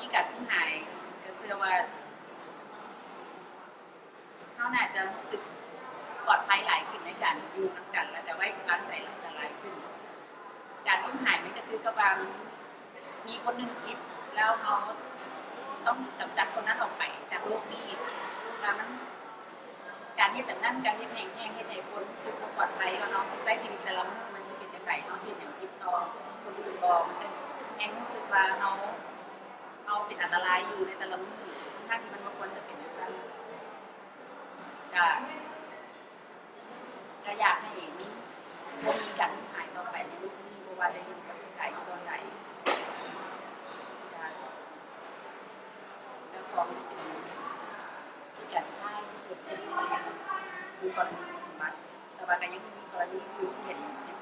มีการทิ้งหายก็เชื่อว่าเขาน่าจะรู้สึกปลอดภัยหลายขึ้นในการอยู่นำกัน แล้วก็ไว้วางใจหลายหลายขึ้น การทิ้งหายมันก็คือกระบางมีคนหนึงคิดแล้วเขาต้องกำจัดคนนั้นออกไปจากโลกนี้แล้วมันการที่แบบนั้นการที่แห่งแห่งให้ใจคนรู้สึกปลอดภัยแล้วเนาะใช้ชีวิตแต่ละมื้อมันจะเป็นยังไงเนาะที่อย่างติดต่อคนอื่นบอกมันจะแห่งรู้สึกว่าเรา เราเป็นอันตรายอยู่ในแต่ละมือถ้าที่มันควรจะเป็นสั้นก็ก็อยากให้มันบ่มีการหายต่อไปในลูกนี้เพราะว่าจะอยู่ประเทศไทยตอนไหนก็ก็ขอให้เป็นที่การสุดท้ายที่เกิดขึ้นในกรณีของบัตรแต่ว่าก็ยังมีกรณีอยู่ที่เห็นยัง